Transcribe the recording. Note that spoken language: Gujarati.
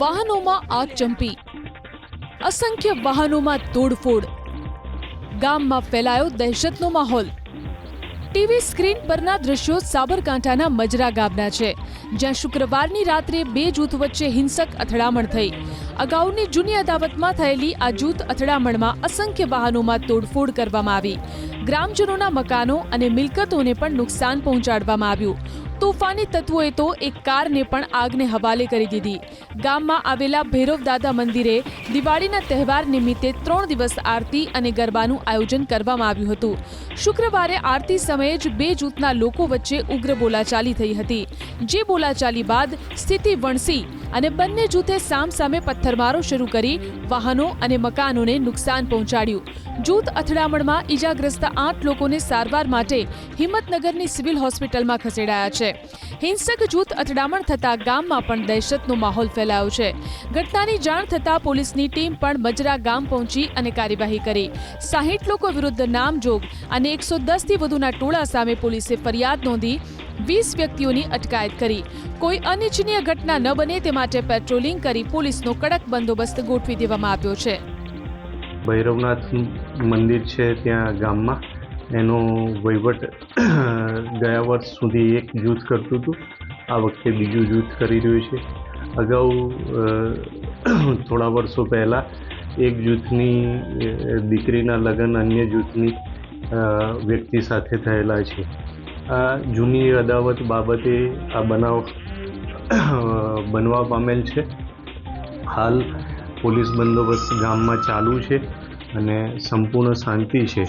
વાહનોમાં આગ ચંપી. અસંખ્ય વાહનોમાં તોડફોડ. ગામમાં ફેલાયો દહેશતનો માહોલ. ટીવી સ્ક્રીન પરના દ્રશ્યો સાબરકાંઠાના મજરા ગામના છે, જ્યાં શુક્રવારની રાત્રે બે જૂથ વચ્ચે હિંસક અથડામણ થઈ. અગાઉની જૂની અદાવતમાં થયેલી આ જૂથ અથડામણમાં અસંખ્ય વાહનોમાં તોડફોડ કરવામાં આવી. ગ્રામજનોના મકાનો અને મિલકતોને પણ નુકસાન પહોંચાડવામાં આવ્યું. તોફાની તત્વોએ તો એક કારને પણ આગને હવાલે કરી દીધી. ગામમાં આવેલા ભૈરવ દાદા મંદિરે દિવાળીના તહેવાર નિમિત્તે ત્રણ દિવસ આરતી અને ગરબાનું આયોજન કરવામાં આવ્યું હતું. શુક્રવારે આરતી સમયે જ બે જૂથના લોકો વચ્ચે ઉગ્ર બોલાચાલી થઈ હતી. જે બોલાચાલી બાદ સ્થિતિ વણસી અને બંને જૂથે સામસામે પથ્થરમારો શરૂ કરી વાહનો અને મકાનોને નુકસાન પહોંચાડ્યું. જૂથ અથડામણમાં ઈજાગ્રસ્ત આઠ લોકોને સારવાર માટે હિંમતનગરની સિવિલ હોસ્પિટલમાં ખસેડાયા છે. હિંસક જૂથ અથડામણ થતાં ગામમાં પણ દહેશતનો માહોલ ફેલાયો છે. ઘટનાની જાણ થતાં પોલીસની ટીમ પણ મજરા ગામ પહોંચી અને કાર્યવાહી કરી. સાહીઠ લોકો વિરુદ્ધ નામજોગ અને એકસો દસથી વધુના ટોળા સામે પોલીસે ફરિયાદ નોંધી વીસ વ્યક્તિઓની અટકાયત કરી. કોઈ અનિચ્છનીય ઘટના ન બને તે માટે પેટ્રોલિંગ કરી પોલીસનો કડક બંદોબસ્ત ગોઠવી દેવામાં આવ્યો છે. ભૈરવનાથ મંદિર છે ત્યાં ગામમાં. એનો વહીવટ ગયા વર્ષ સુધી એક જૂથ કરતું હતું. આ વખતે બીજું જૂથ કરી રહ્યું છે. અગાઉ થોડા વર્ષો પહેલાં એક જૂથની દીકરીના લગ્ન અન્ય જૂથની વ્યક્તિ સાથે થયેલા છે. આ જૂની અદાવત બાબતે આ બનાવ બનવા પામેલ છે. હાલ પોલીસ બંદોબસ્ત ગામમાં ચાલુ છે અને સંપૂર્ણ શાંતિ છે.